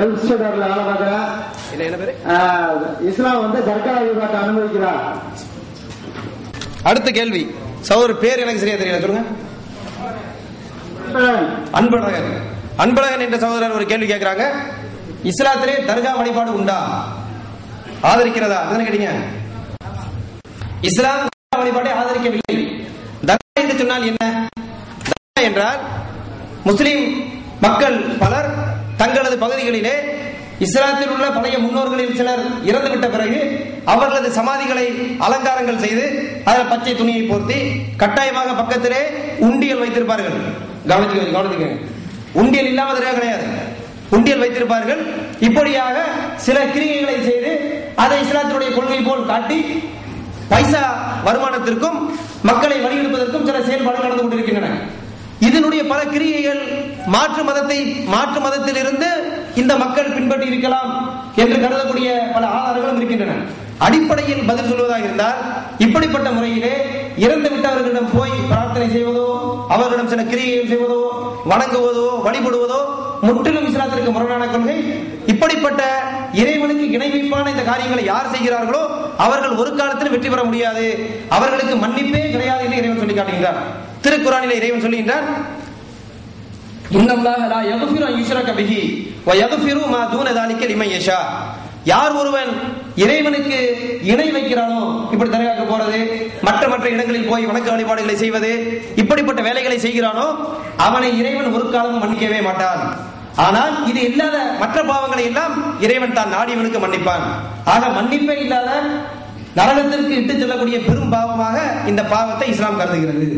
Gulf ஸ்டேட்டர்ல வேலை பார்க்கிறேன் இல்ல என்ன பேரு? ஆஹ், இஸ்லாம் வந்து தர்கா விவாதத்தை அனுமதிக்கிறா அடுத்த கேள்வி. சகோதரர் பேர் எனக்கு சரியா தெரியல. சொல்லுங்க. அன்பழகன். அன்பழகன் என்ற சகோதரர் ஒரு கேள்வி கேட்கிறாங்க. இஸ்லாத்திலே தர்கா வழிபாடு உண்டா? ஆதரிக்கிறதா? கேட்டீங்க. இஸ்லாம் தர்கா வழிபாட்டை ஆதரிக்கவில்லை. தர்கா என்று சொன்னால் என்ன? தர்கா என்றால் முஸ்லிம் மக்கள் பலர் தங்களது பகுதிகளிலே இஸ்லாத்தில் உள்ள பழைய முன்னோர்களில் சிலர் இறந்துவிட்ட பிறகு அவர்களது சமாதிகளை அலங்காரங்கள் செய்து அதில் பச்சை துணியை போர்த்தி கட்டாயமாக பக்கத்திலே உண்டியல் வைத்திருப்பார்கள். கவனிச்சுக்க கவனிச்சுக்கங்க. உண்டியல் இல்லாம கிடையாது உண்டியல் வைத்திருப்பார்கள். இப்படியாக சில கிரிகைகளை செய்து அதை இஸ்லாத்தினுடைய கொள்கை போல் காட்டி பைசா வருமானத்திற்கும் மக்களை வழியெடுப்பதற்கும் சில செயல்பாடுகள் நடந்து கொண்டிருக்கின்றன. இதனுடைய பல கிரியைகள் மாற்று மதத்தை மாற்று மதத்தில் இருந்து இந்த மக்கள் பின்பற்றி இருக்கலாம் என்று கருதக்கூடிய பல ஆதாரங்களும் இருக்கின்றன. அடிப்படையில் பதில் சொல்வதாக இருந்தால் இப்படிப்பட்ட முறையிலே இறந்து விட்டவர்களிடம் போய் பிரார்த்தனை செய்வதோ அவர்களிடம் சில கிரியைகள் செய்வதோ வணங்குவதோ வழிபடுவதோ முற்றிலும் இஸ்லாத்திற்கு முரணான கொள்கை. இப்படிப்பட்ட இறைவனுக்கு இணைவிப்பான இந்த காரியங்களை யார் செய்கிறார்களோ அவர்கள் ஒரு காலத்தில் வெற்றி பெற முடியாது. அவர்களுக்கு மன்னிப்பே சொல்லி காட்டுகின்றார். திருக்குறானிலே இறைவன் சொல்லுகின்றான் இன்னல்லாஹ லா யக்ஃபிரு அன் பிஹி வ யக்ஃபிரு மா தூன தாலிக லிமன் யஷா. யார் ஒருவன் இறைவனுக்கு இணை வைக்கிறானோ இப்படி தர்காக்கு போறது மற்ற மற்ற இடங்களில் போய் வணக்க வழிபாடுகளை செய்வது இப்படிப்பட்ட வேலைகளை செய்கிறானோ அவனை இறைவன் ஒரு காலமும் மன்னிக்கவே மாட்டான். ஆனால் இது இல்லாத மற்ற பாவங்களை எல்லாம் இறைவன் தான் நாடியவனுக்கு மன்னிப்பான். ஆக மன்னிப்பே இல்லாத நரகத்திற்கு இட்டு செல்லக்கூடிய பெரும் பாவமாக இந்த பாவத்தை இஸ்லாம் கருதுகிறது.